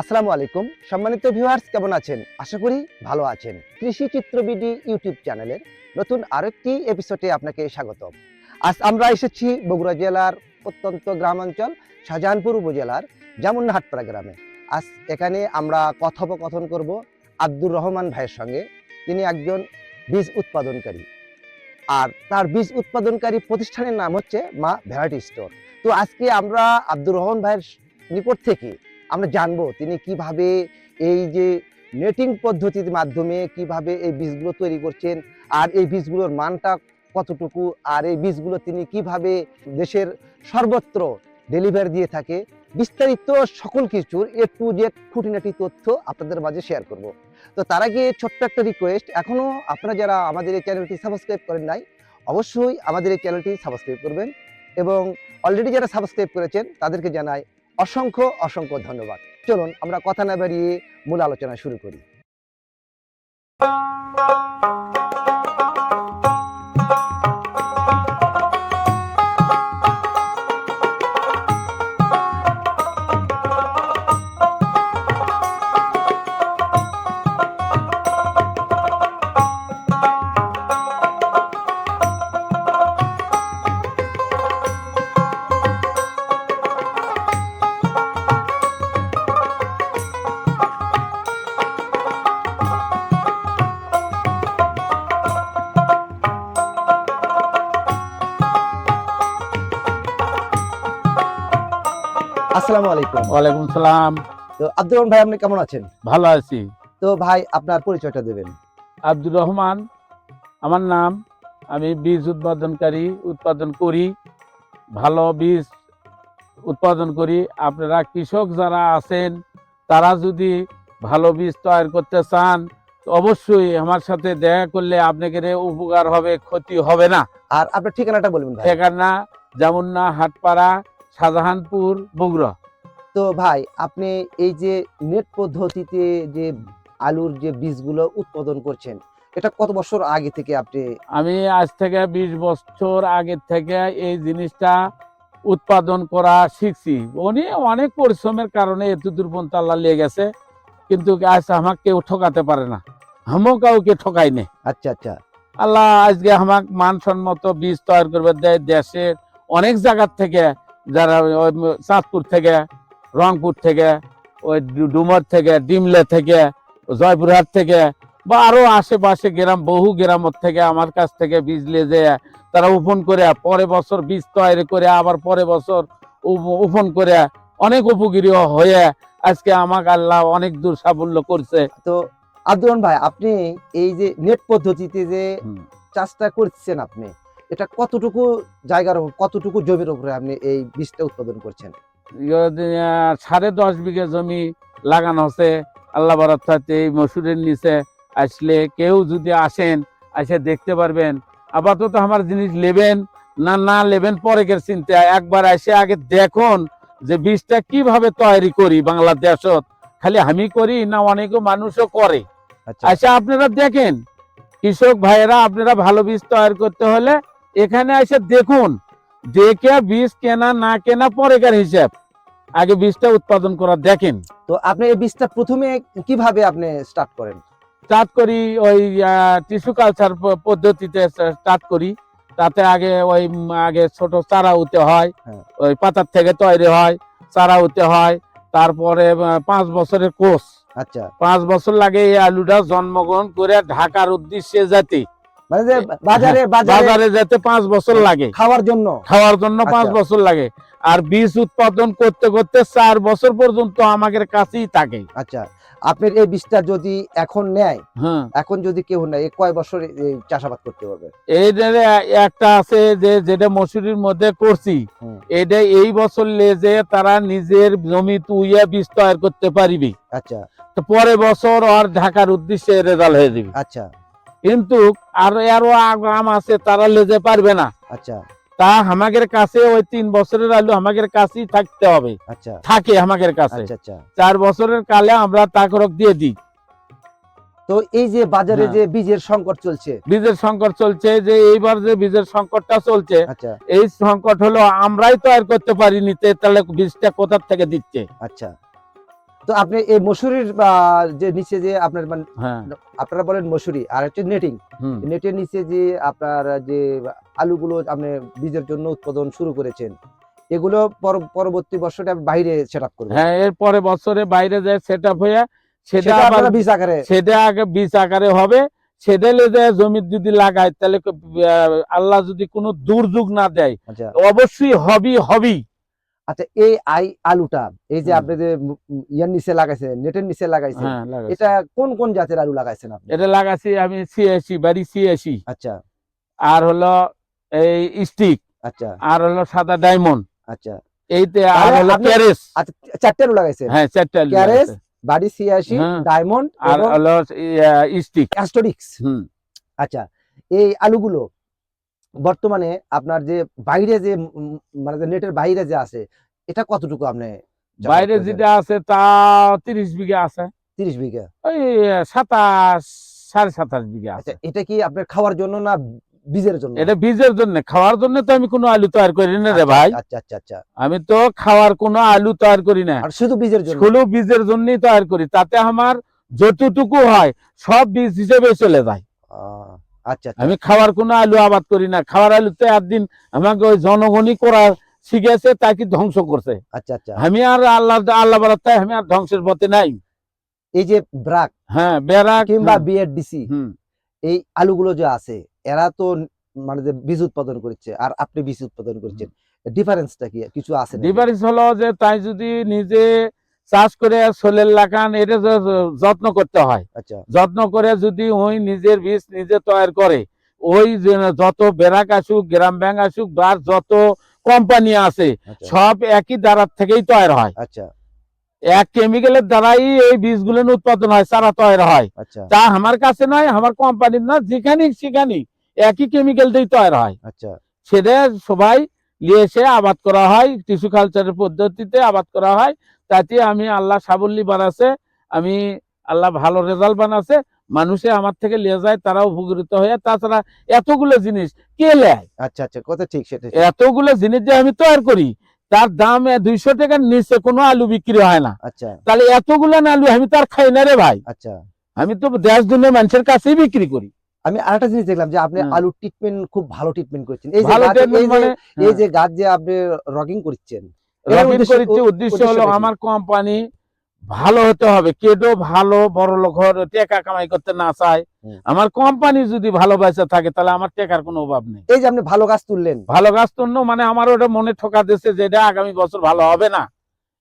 আসসালামু আলাইকুম। সম্মানিত ভিউয়ার্স কেমন আছেন? আশা করি ভালো আছেন। কৃষি চিত্রবিডি ইউটিউব চ্যানেলের নতুন আরেকটি এপিসোডে আপনাকে স্বাগত আজ আমরা এসেছি বগুড়া জেলার অত্যন্ত গ্রামাঞ্চল, শাহজাহানপুর উপজেলার জামুন্নাহাটপাড়া গ্রামে। আজ এখানে আমরা কথোপকথন করব আব্দুর রহমান ভাইয়ের সঙ্গে। তিনি একজন বীজ উৎপাদনকারী। আর তার বীজ উৎপাদনকারী প্রতিষ্ঠানের নাম হচ্ছে মা ভ্যারাইটি স্টোর। তো আজকে আমরা আব্দুর রহমান ভাইয়ের নিকট থেকে আমরা জানব তিনি কীভাবে এই যে নেটিং পদ্ধতির মাধ্যমে কীভাবে এই বীজগুলো তৈরি করছেন আর এই বীজগুলোর মানটা কতটুকু আর এই বীজগুলো তিনি কীভাবে দেশের সর্বত্র ডেলিভারি দিয়ে থাকে, বিস্তারিত সকল কিছুর এ টু জেড খুঁটিনাটি তথ্য আপনাদের মাঝে শেয়ার করব। তো তার আগে ছোট্ট একটা রিকোয়েস্ট এখনও আপনারা যারা আমাদের এই চ্যানেলটি সাবস্ক্রাইব করেন নাই, অবশ্যই আমাদের এই চ্যানেলটি সাবস্ক্রাইব করবেন এবং অলরেডি যারা সাবস্ক্রাইব করেছেন তাদেরকে জানাই অসংখ্য অসংখ্য ধন্যবাদ। চলুন আমরা কথা না বাড়িয়ে মূল আলোচনা শুরু করি। আসসালামু আলাইকুম। ওয়ালাইকুম সালাম। তো আব্দুর রহমান ভাই আপনি কেমন আছেন? ভালো আছি। তো ভাই আপনার পরিচয়টা দেবেন। আব্দুর রহমান আমার নাম আমি বীজ উৎপাদনকারী উৎপাদন করি ভালো বীজ উৎপাদন করি। আপনারা কৃষক যারা আছেন তারা যদি ভালো বীজ তৈরি করতে চান তো অবশ্যই আমার সাথে দেখা করলে আপনাকে উপকার হবে ক্ষতি হবে না। আর আপনার ঠিকানাটা বলবেন ঠিকানা যেমন না হাটপাড়া শাহজাহানপুর বগুড়া। তো ভাই আপনি এই যে নেট পদ্ধতিতে যে আলুর যে বীজগুলো উৎপাদন করছেন এটা কত বছর আগে থেকে আপনি আমি আজ থেকে বিশ বছর আগে থেকে এই জিনিসটা উৎপাদন করা শিখছি। উনি অনেক পরিশ্রমের কারণে এত দূর পর্যন্ত আল্লাহ লেগে গেছে কিন্তু আজ আমাকে কেউ ঠকাতে পারে না। আমিও কাউকে ঠকাই নেই। আচ্ছা আচ্ছা। আল্লাহ আজকে আমাকে মানসম্মত বীজ তৈরি করবে দেয় দেশের অনেক জায়গার থেকে যারা চাঁদপুর থেকে রংপুর থেকে ওই ডুমর থেকে ডিমলে থেকে জয়পুরহাট থেকে বা আরও আশেপাশে গ্রাম বহু গ্রামের থেকে আমার কাছ থেকে বীজ নিয়ে যায় তারা উপন করে পরে বছর বীজ তৈরি করে আবার পরে বছর উপ- উপন করে অনেক উপকৃত হয়ে আজকে আমাকে আল্লাহ অনেক দূর সাফল্য করছে। তো রহমান ভাই আপনি এই যে নেট পদ্ধতিতে যে চাষটা করছেন আপনি এটা কতটুকু জায়গার কতটুকু জমির উপরে আপনি এই বীজটা উৎপাদন করছেন? সাড়ে দশ বিঘা জমি লাগানো হচ্ছে। আল্লাহ বারাতে এই মসুরের নিচে আসলে কেউ যদি আসেন এসে দেখতে পারবেন। আপাতত আমার জিনিস নেবেন না না নেবেন পরের চিন্তা একবার এসে আগে দেখুন যে বীজটা কীভাবে তৈরি করি বাংলাদেশত। খালি আমি করি না অনেক মানুষও করে? আচ্ছা। আচ্ছা আপনারা দেখেন। কৃষক ভাইয়েরা আপনারা ভালো বীজ তৈরি করতে হলে এখানে এসে দেখুন। দেখে বীজ কেনা না কেনা পরেকার হিসাব। আগে বীজটা উৎপাদন করা দেখেন। তো আপনি এই বীজটা প্রথমে কীভাবে আপনি স্টার্ট করেন? স্টার্ট করি ওই টিস্যু কালচার পদ্ধতিতে স্টার্ট করি। তাতে আগে ওই আগে ছোট চারা উতে হয়। হ্যাঁ। ওই পাতার থেকে তৈরি হয় চারা উতে হয়। তারপরে পাঁচ বছরের কোর্স। আচ্ছা। পাঁচ বছর লাগে এই আলুটা জন্মগ্রহণ করে ঢাকার উদ্দেশ্যে যেতে। মানে যে বাজারে বাজারে বাজারে যেতে পাঁচ বছর লাগে। খাওয়ার জন্য। খাওয়ার জন্য পাঁচ। বছর লাগে। আর বীজ উৎপাদন করতে করতে চার বছর পর্যন্ত আমাদের কাছেই থাকে। আচ্ছা আপনার এই বীজটা যদি এখন নেয় এখন যদি কেউ নেয় কয় বছর চাষাবাদ করতে পারবে? এই একটা আছে যে যেটা মসুরির মধ্যে করছি। এটা এই বছর লেজে তারা নিজের জমি তুইয়া বীজ তৈরি করতে পারবি। আচ্ছা। তো পরে বছর আর ঢাকার উদ্দেশ্যে রেজাল্ট হয়ে যাবে। আচ্ছা। কিন্তু আর আরও আগাম আছে তারা লেজে পারবে না। আচ্ছা। তা আমাদের কাছে ওই তিন বছরের আলু আমাদের কাছেই থাকতে হবে। আচ্ছা। থাকে আমাদের কাছে। আচ্ছা আচ্ছা। চার বছরের কালে আমরা তাকরক দিয়ে দিই। তো এই যে বাজারে হ্যাঁ। যে বীজের সংকট চলছে। বীজের সংকট চলছে যে এইবার যে বীজের সংকটটা চলছে আচ্ছা। এই সংকট হলো আমরাই তৈরি করতে পারিনি তে তাহলে বীজটা কোথার থেকে দিচ্ছে? আচ্ছা। তো আপনি এই মসুরির যে নিচে যে আপনার মানে হ্যাঁ। আপনারা বলেন মসুরি আর হচ্ছে নেটিং নেটের নিচে যে আপনার যে আলুগুলো আপনি বীজের জন্য উৎপাদন শুরু করেছেন এগুলো পরবর্তী বছরে বাইরে সেট আপ করবেন। হ্যাঁ এরপরে বছরে বাইরে যায় সেট আপ হয়ে সেটা আবার বীজ আকারে সেটা আগে বীজ আকারে হবে। সেটা লেগে জমি যদি লাগায় তাহলে আল্লাহ যদি কোনো দুর্যোগ না দেয় আচ্ছা। অবশ্যই হবি হবি আচ্ছা এই আই আলুটা এই যে আপনি যে ইয়ার নিচে লাগাইছেন নেটের নিচে লাগাইছেন হ্যাঁ এটা কোন কোন জাতের আলু লাগাইছেন আপনি? এটা লাগাছি আমি ছিয়াশি বাড়ি ছিয়াশি। আচ্ছা। আর হলো এই স্টিক আচ্ছা। আর হলো সাদা ডায়মন্ড। আচ্ছা। এইতে আর হলো ক্যারেস। আচ্ছা চারটে আলু লাগাইছেন? হ্যাঁ চারটা আলু ক্যারেস, বাড়ি ছিয়াশি হ্যাঁ। ডায়মন্ড আর হলো স্টিক। অ্যাস্টোরিক্স হুম। আচ্ছা এই আলুগুলো বর্তমানে আপনার যে বাইরে যে মানে যে নেটের বাইরে যে আছে এটা কতটুকু আপনি বাইরে যেটা আছে তা তিরিশ বিঘা আছে। তিরিশ বিঘা? ওই সাতাশ সাড়ে সাতাশ বিঘা আছে। আচ্ছা এটা কি আপনার খাওয়ার জন্য না বীজের জন্য? এটা বীজের জন্য। খাওয়ার জন্য তো আমি কোনো আলু তৈরি করি না রে ভাই। আচ্ছা আচ্ছা আচ্ছা। আমি তো খাওয়ার কোনো আলু তৈরি করি না। আর শুধু বীজের জন্য? শুধু বীজের জন্যই তৈরি করি। তাতে আমার যতটুকু হয় সব বীজ হিসেবে চলে যায়। আচ্ছা আচ্ছা। আমি খাওয়ার কোনো আলু আবাদ করি না। খাওয়ার আলুতে একদিন আমাকে ওই জনগণই করা শিখেছে তাকে ধ্বংস করছে। আচ্ছা আচ্ছা। আমি আর আল্লাহ আল্লাহ বারাতায় আমি আর ধ্বংসের পথে নাই। এই যে ব্রাক হ্যাঁ বেড়া কিংবা বিএডিসি হুম। এই আলুগুলো যে আছে এরা তো মানে যে বীজ উৎপাদন করছে আর আপনি বীজ উৎপাদন করছেন। ডিফারেন্সটা কি? কিছু আছে ডিফারেন্স হলো যে তাই যদি নিজে চাষ করে সোলের লাগান এটা যত্ন করতে হয়। আচ্ছা। যত্ন করে যদি ওই নিজের বীজ নিজে তৈরি করে ওই যত বেরাক আসুক গ্রাম ব্যাংক আসুক বা যত কোম্পানি আছে আচ্ছা। সব একই দ্বারা থেকেই তৈরি হয়। আচ্ছা। এক কেমিক্যালের দ্বারাই এই বীজগুলো উৎপাদন হয় চারা তৈরি হয়। আচ্ছা। তা আমার কাছে নয় আমার কোম্পানির না যেখানে সেখানে একই কেমিক্যাল দিয়ে তৈরি হয়। আচ্ছা। সেটা সবাই নিয়ে এসে আবাদ করা হয় টিস্যু কালচারের পদ্ধতিতে আবাদ করা হয় তাতে আমি আল্লাহ সাবল্লি বানাচ্ছে আমি আল্লাহ ভালো রেজাল্ট বানাচ্ছে মানুষে আমার থেকে নিয়ে যায় তারা উপকৃত হয়ে তাছাড়া এতগুলো জিনিস কে নেয় আচ্ছা আচ্ছা কথা ঠিক সেটা এতগুলো জিনিস যে আমি তৈরি করি তার দাম দুইশো টাকার নিচে কোনো আলু বিক্রি হয় না। আচ্ছা। তাহলে এতগুলো না আলু আমি তার খাই না রে ভাই। আচ্ছা। আমি তো দেশ দুনিয়া মানুষের কাছেই বিক্রি করি। আমি আরেকটা জিনিস দেখলাম যে আপনি। আলু ট্রিটমেন্ট খুব ভালো ট্রিটমেন্ট করছেন। এই যে গাছ- এই যে- মানে গাছ যে আপনি রকিং করছেন রবিন উদ্দেশ্য- উদ্দেশ্য হলো আমার কোম্পানি ভালো হতে হবে। কেডো ভালো বড় লোক টেকা কামাই করতে না চায়। আমার কোম্পানি যদি ভালো বেঁচে থাকে তাহলে আমার টেকার কোনো অভাব নেই। এই যে আপনি ভালো গাছ তুললেন। ভালো গাছ মানে আমার ওটা মনে ঠকা দিচ্ছে যে এটা আগামী বছর ভালো হবে না।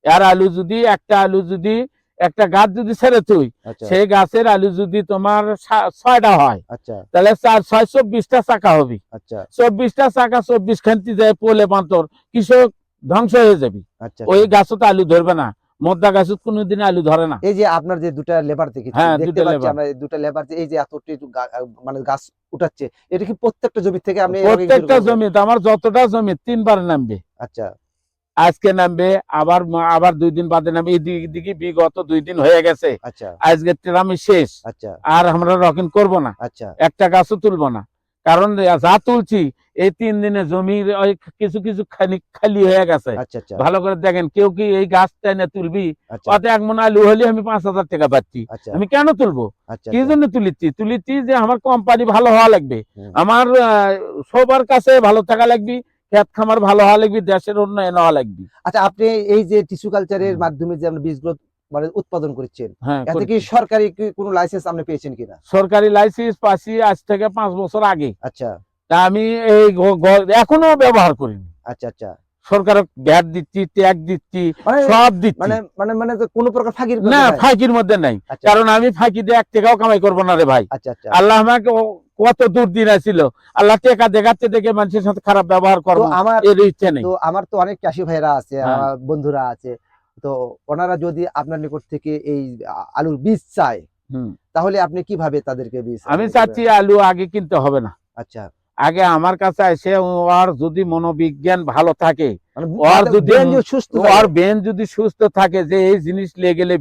আর আলু যদি একটা আলু যদি একটা গাছ যদি ছেড়ে তুই আচ্ছা। সেই গাছের আলু যদি তোমার ছয়টা হয় আচ্ছা। তাহলে চার ছয় চব্বিশটা চাকা হবে। আচ্ছা। চব্বিশটা চাকা চব্বিশ খান্তি যায় পোলে পান্তর কৃষক ধ্বংস হয়ে যাবে। আচ্ছা ওই গাছতে আলু ধরবে না। মদ্দা গাছত কোনোদিন আলু ধরে না। এই যে আপনার যে দুটা লেবার দেখেছি হ্যাঁ, দেখতে দুটা পাচ্ছি আমরা দুটা লেবার এই যে এতটি মানে গাছ উঠাচ্ছে এটা কি প্রত্যেকটা জমি থেকে আপনি প্রত্যেকটা? জমিতে আমার যতটা জমি তিনবার নামবে। আচ্ছা। আজকে নামবে আবার আবার দুই দিন বাদে নামবে। এই দিকে দিকে বিগত দুই দিন হয়ে গেছে। আচ্ছা। আজকে ট্রামি শেষ। আচ্ছা। আর আমরা রকিং করব না। আচ্ছা। একটা গাছও তুলবো না। কারণ যা তুলছি এই তিন দিনে জমির কিছু কিছু খালি খালি হয়ে গেছে। আচ্ছা আচ্ছা। ভালো করে দেখেন কেউ কি এই গাছ টাইনে তুলবি? আচ্ছা। অত এক মন আলু হলে আমি পাঁচ হাজার টাকা পাচ্ছি। আমি কেন তুলবো? কি জন্য তুলিছি তুলিছি যে আমার কোম্পানি ভালো হওয়া লাগবে। আমার সবার কাছে ভালো থাকা লাগবে খেত খামার ভালো হওয়া লাগবে দেশের উন্নয়ন হওয়া লাগবে। আচ্ছা আপনি এই যে টিস্যু কালচারের মাধ্যমে যে আপনি বীজগুলো মানে উৎপাদন করছেন। হ্যাঁ এতে কি সরকারি কি কোনো লাইসেন্স আপনি পেয়েছেন কিনা? সরকারি লাইসেন্স পাচ্ছি আজ থেকে পাঁচ বছর আগে। আচ্ছা। তা আমি এই এখনও ব্যবহার করিনি। আচ্ছা আচ্ছা। সরকার দিচ্ছি ট্যাগ দিচ্ছি মানে সব দিচ্ছি। মানে মানে মানে কোনো প্রকার ফাঁকির না ফাঁকির মধ্যে নাই। আচ্ছা। কারণ আমি ফাঁকি দিয়ে এক টাকাও কামাই করব না রে ভাই। আচ্ছা আচ্ছা। আল্লাহ আমাকে কত দূর দিন আল্লাহ টেকা দেখাচ্ছে দেখে মানুষের সাথে খারাপ ব্যবহার করব। আমার এর ইচ্ছে নেই। তো আমার তো অনেক চাষি ভাইরা আছে হ্যাঁ। বন্ধুরা আছে। তো ওনারা যদি আপনার নিকট থেকে এই আলুর বীজ চায় তাহলে আপনি কীভাবে তাদেরকে বীজ আমি চাচ্ছি আলু আগে কিনতে হবে না। আচ্ছা। আগে আমার কাছে এসে ওর যদি মনোবিজ্ঞান ভালো থাকে মানে ওর যদি- সুস্থ ওর। বেন যদি সুস্থ থাকে যে এই জিনিস নিয়ে গেলে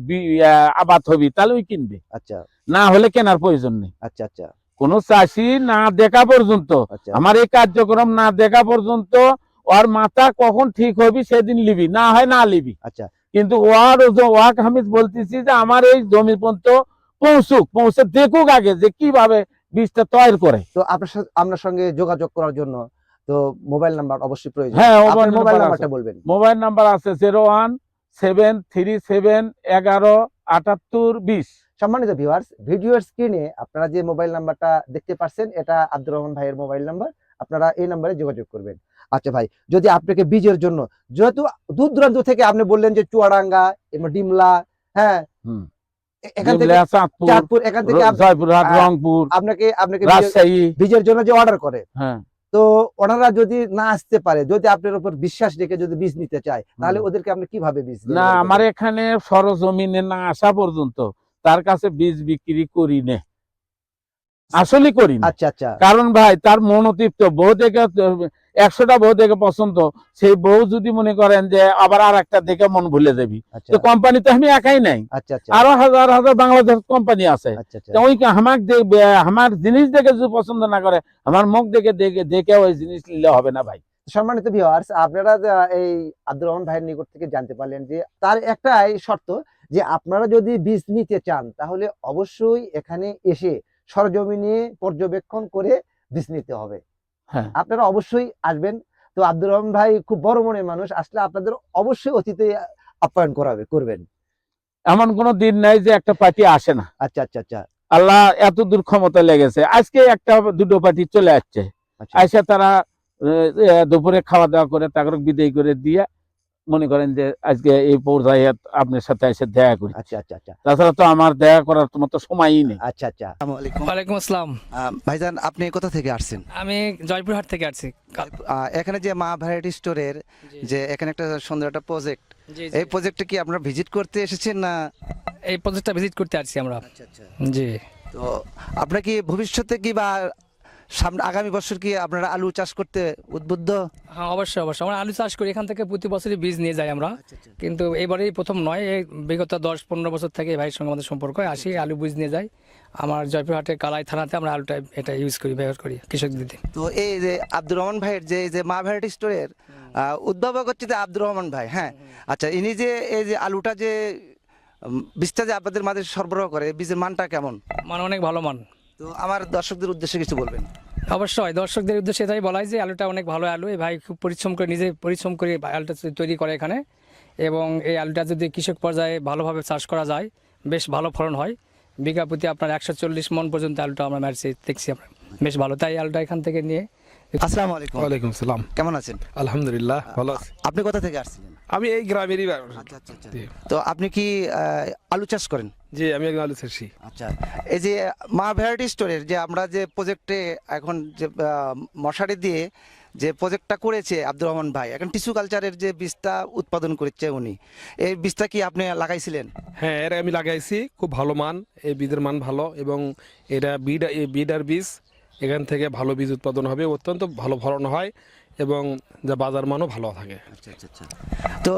আবাদ হবি তাহলে ওই কিনবে। আচ্ছা। না হলে কেনার প্রয়োজন নেই। আচ্ছা আচ্ছা। কোন চাষি না দেখা পর্যন্ত আচ্ছা। আমার এই কার্যক্রম না দেখা পর্যন্ত ওর মাথা কখন ঠিক হবি সেদিন লিবি না হয় না লিবি আচ্ছা। কিন্তু ওয়ার ওয়াক হামিদ বলতেছি যে আমার এই জমি পর্যন্ত পৌঁছুক পৌঁছে দেখুক আগে যে কীভাবে বীজটা তৈরি করে। তো আপনার সাথে আপনার সঙ্গে যোগাযোগ করার জন্য তো মোবাইল নাম্বার অবশ্যই প্রয়োজন। হ্যাঁ মোবাইল নাম্বারটা বলবেন। মোবাইল নাম্বার আছে zero one seven three seven এগারো আটাত্তর বিশ। সম্মানিত ভিউয়ার্স ভিডিওর স্ক্রিনে আপনারা যে মোবাইল নাম্বারটা দেখতে পাচ্ছেন এটা আব্দুর রহমান ভাইয়ের মোবাইল নাম্বার। আপনারা এই নাম্বারে যোগাযোগ করবেন। আচ্ছা ভাই যদি আপনাকে বীজের জন্য যেহেতু দূর দূরান্ত থেকে আপনি বললেন যে চুয়াডাঙ্গা ডিমলা হ্যাঁ এখান থেকে চাঁদপুর চাঁদপুর এখান থেকে জয়পুরহাট রংপুর আপনাকে আপনাকে বীজের- জন্য যে অর্ডার করে। হ্যাঁ। তো ওনারা যদি না আসতে পারে যদি আপনার উপর বিশ্বাস রেখে যদি বীজ নিতে চায় তাহলে। ওদেরকে আপনি কীভাবে বীজ না আমার এখানে সরজমিনে না আসা পর্যন্ত তার কাছে বীজ বিক্রি করি নে। আসলে করি আচ্ছা আচ্ছা। কারণ ভাই তার মনোতৃপ্ত। বউ দেখে একশোটা বউ দেখে পছন্দ। সেই বউ যদি মনে করেন যে আবার আর একটা দেখে মন ভুলে যাবি। আচ্ছা। তো কোম্পানি তো আমি একাই নাই। আচ্ছা আচ্ছা। আরও হাজার হাজার বাংলাদেশ কোম্পানি আছে। ওই আমার আমার জিনিস দেখে যদি পছন্দ না করে আমার মুখ দেখে দেখে দেখে ওই জিনিস নিলে হবে না ভাই। সম্মানিত ভিউয়ার্স আপনারা এই আব্দুর রহমান ভাইয়ের নিকট থেকে জানতে পারলেন যে তার একটাই শর্ত যে আপনারা যদি বীজ নিতে চান তাহলে অবশ্যই এখানে এসে সরজমিনে পর্যবেক্ষণ করে বীজ নিতে হবে। হ্যাঁ। আপনারা অবশ্যই আসবেন। তো আব্দুর রহমান ভাই খুব বড় মনের মানুষ আসলে আপনাদের অবশ্যই অতীতে আপ্যায়ন করাবে করবেন। এমন কোনো দিন নাই যে একটা পার্টি আসে না। আচ্ছা আচ্ছা আচ্ছা। আল্লাহ এত দূর ক্ষমতা লেগেছে। আজকে একটা দুটো পার্টি চলে আসছে। আচ্ছা। আইসা তারা দুপুরে খাওয়া দাওয়া করে তারপর বিদায় করে দিয়ে মনে করেন যে আজকে এই পর্যায়ে আপনার সাথে এসে দেখা করি। আচ্ছা আচ্ছা আচ্ছা। তাছাড়া তো আমার দেখা করার তো মতো সময়ই নেই। আচ্ছা আচ্ছা। ওয়ালাইকুম আসসালাম। ভাইজান আপনি কোথা থেকে আসছেন? আমি জয়পুরহাট থেকে আসছি। এখানে যে মা ভ্যারাইটি স্টোরের যে এখানে একটা সুন্দর একটা প্রজেক্ট। এই প্রজেক্টে কি আপনারা ভিজিট করতে এসেছেন না? এই প্রজেক্টটা ভিজিট করতে আসছি আমরা। আচ্ছা আচ্ছা। জি। তো আপনারা কি ভবিষ্যতে কি বা সামনে আগামী বছর কি আপনারা আলু চাষ করতে উদ্বুদ্ধ? হ্যাঁ অবশ্যই অবশ্যই। আমরা আলু চাষ করি। এখান থেকে প্রতি বছরই বীজ নিয়ে যাই আমরা। কিন্তু এবারেই প্রথম নয় এই বিগত দশ পনেরো বছর থেকে এই ভাইয়ের সঙ্গে আমাদের সম্পর্ক আসি আলু বীজ নিয়ে যাই। আমার জয়পুরহাটের কালাই থানাতে আমরা আলুটা এটা ইউজ করি ব্যবহার করি কৃষক দিতে। তো এই যে আব্দুর রহমান ভাইয়ের যে এই যে মা ভ্যারাইটি স্টোরের উদ্ভাবক হচ্ছে যে আব্দুর রহমান ভাই হ্যাঁ? আচ্ছা ইনি যে এই যে আলুটা যে বীজটা যে আপনাদের মাঝে সরবরাহ করে বীজের মানটা কেমন? মান অনেক ভালো মান। তো আমার দর্শকদের উদ্দেশ্যে কিছু বলবেন। অবশ্যই দর্শকদের উদ্দেশ্যে এটাই বলাই যে আলুটা অনেক ভালো আলু। এই ভাই খুব পরিশ্রম করে নিজে পরিশ্রম করে আলুটা তৈরি করে এখানে। এবং এই আলুটা যদি কৃষক পর্যায়ে ভালোভাবে চাষ করা যায় বেশ ভালো ফলন হয়। বিঘা প্রতি আপনার একশো চল্লিশ মন পর্যন্ত আলুটা আমরা মারছি দেখছি আমরা। বেশ ভালো তাই আলুটা এখান থেকে নিয়ে আসসালামু আলাইকুম। ওয়ালাইকুম সালাম। কেমন আছেন? আলহামদুলিল্লাহ ভালো আছি। আপনি কোথা থেকে আসছিলেন? আমি এই গ্রামেরই আচ্ছা আচ্ছা আচ্ছা। তো আপনি কি আলু চাষ করেন? জি আমি একজন আলু চাষি। আচ্ছা এই যে মা ভ্যারাইটি স্টোরের যে আমরা যে প্রজেক্টে এখন যে মশারি দিয়ে যে প্রজেক্টটা করেছে আব্দুর রহমান ভাই এখন টিস্যু কালচারের যে বীজটা উৎপাদন করেছে উনি এই বীজটা কি আপনি লাগাইছিলেন? হ্যাঁ এর আমি লাগাইছি খুব ভালো মান এই বীজের মান ভালো এবং এটা বিড বিডার বীজ এখান থেকে ভালো বীজ উৎপাদন হবে অত্যন্ত ভালো ফলন হয়। এবং যা বাজার মানও ভালো থাকে। আচ্ছা আচ্ছা আচ্ছা। তো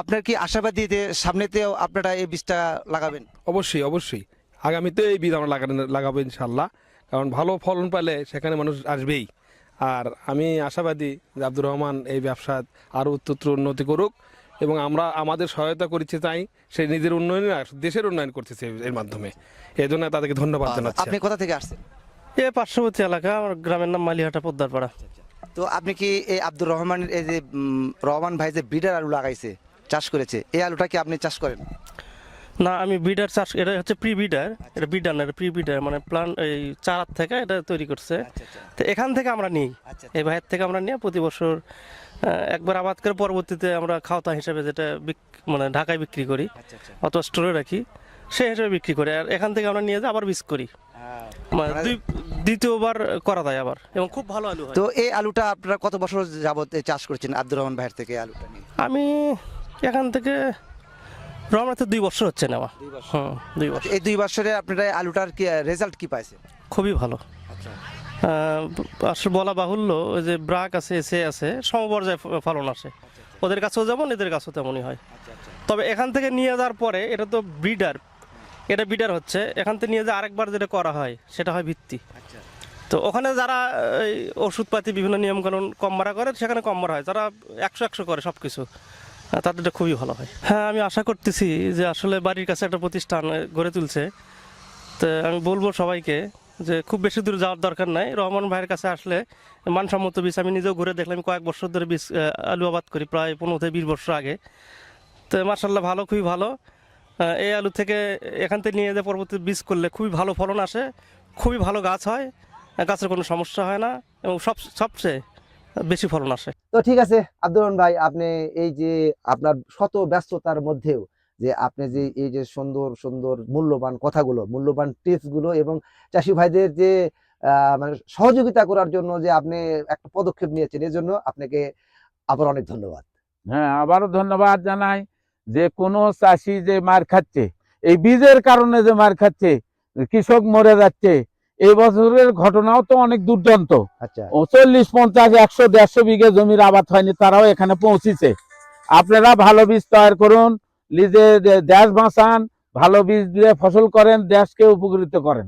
আপনার কি আশাবাদী যে সামনেতেও আপনারা এই বীজটা লাগাবেন? অবশ্যই অবশ্যই। আগামীতে এই বীজ আমরা লাগানো লাগাবো ইনশাল্লাহ কারণ ভালো ফলন পেলে সেখানে মানুষ আসবেই। আর আমি আশাবাদী যে আব্দুর রহমান এই ব্যবসা আরও উত্তর উন্নতি করুক এবং আমরা আমাদের সহায়তা করতে তাই সে নিজের উন্নয়ন আর দেশের উন্নয়ন করতেছে এর মাধ্যমে। এই জন্য তাদেরকে ধন্যবাদ জানাচ্ছি আপনি কোথা থেকে আসছেন? এ পার্শ্ববর্তী এলাকা আমার গ্রামের নাম মালিহাটা পোদ্দারপাড়া। তো আপনি কি এই আব্দুর রহমানের এই যে রহমান ভাই যে বিডার আলু লাগাইছে চাষ করেছে এই আলুটা কি আপনি চাষ করেন? না আমি বিডার চাষ এটা হচ্ছে প্রি বিডার এটা বিডার না প্রি বিডার মানে প্লান এই চারার থেকে এটা তৈরি করছে। তো এখান থেকে আমরা নিই আচ্ছা এই ভাইয়ের থেকে আমরা নিয়ে প্রতি বছর একবার আবাদ করে পরবর্তীতে আমরা খাওয়া হিসেবে যেটা মানে ঢাকায় বিক্রি করি আচ্ছা আচ্ছা। অথবা স্টোরে রাখি সেই হিসেবে বিক্রি করি। আর এখান থেকে আমরা নিয়ে যাই আবার বীজ করি। দ্বিতীয়বার করা যায় আবার এবং খুব ভালো আলু তো এই আলুটা আপনারা কত বছর যাবত চাষ করছেন? আব্দুর রহমান ভাইয়ের থেকে আলুটা নিয়ে। আমি এখান থেকে রমনা তো দুই বছর হচ্ছে নেওয়া। হুম দুই বছর। এই দুই বছরে আপনারা আলুটার কি রেজাল্ট কি পাইছে খুবই ভালো। আচ্ছা। আসলে বলা বাহুল্য ওই যে ব্রাক আছে এসে আছে সমপর্যায়ে ফলন আসে। ওদের কাছেও যেমন এদের কাছেও তেমনই হয়। তবে এখান থেকে নিয়ে যাওয়ার পরে এটা তো ব্রিডার এটা ব্রিডার হচ্ছে। এখান থেকে নিয়ে যে আরেকবার যেটা করা হয় সেটা হয় ভিত্তি। তো ওখানে যারা এই ওষুধপাতি বিভিন্ন নিয়মকানুন কম মারা করে সেখানে কম মারা হয়। যারা একশো একশো করে সব কিছু তাদেরটা খুবই ভালো হয়। হ্যাঁ আমি আশা করতেছি যে আসলে বাড়ির কাছে একটা প্রতিষ্ঠান গড়ে তুলছে। তো আমি বলব সবাইকে যে খুব বেশি দূর যাওয়ার দরকার নাই। রহমান ভাইয়ের কাছে আসলে মানসম্মত বীজ আমি নিজেও ঘুরে দেখলাম। কয়েক বছর ধরে বীজ আলু আবাদ করি প্রায় পনেরো থেকে বিশ বছর আগে। তো মার্শাল্লাহ ভালো খুবই ভালো। এই আলু থেকে এখান থেকে নিয়ে যে পরবর্তী বীজ করলে খুবই ভালো ফলন আসে খুবই ভালো গাছ হয় গাছের কোনো সমস্যা হয় না এবং সব সবচেয়ে বেশি ফলন আসে। তো ঠিক আছে আব্দুর রহমান ভাই আপনি এই যে আপনার শত ব্যস্ততার মধ্যেও যে আপনি যে এই যে সুন্দর সুন্দর মূল্যবান কথাগুলো মূল্যবান টিপসগুলো এবং চাষি ভাইদের যে মানে সহযোগিতা করার জন্য যে আপনি একটা পদক্ষেপ নিয়েছেন এর জন্য আপনাকে আবার অনেক ধন্যবাদ। হ্যাঁ আবারও ধন্যবাদ জানাই। যে কোনো চাষি যে মার খাচ্ছে এই বীজের কারণে যে মার খাচ্ছে কৃষক মরে যাচ্ছে এই বছরের ঘটনাও তো অনেক দুর্দান্ত। আচ্ছা। চল্লিশ পঞ্চাশ একশো দেড়শো বিঘে জমির আবাদ হয়নি তারাও এখানে পৌঁছিছে। আপনারা ভালো বীজ তৈরি করুন নিজে দেশ বাঁচান ভালো বীজ দিয়ে ফসল করেন দেশকে উপকৃত করেন।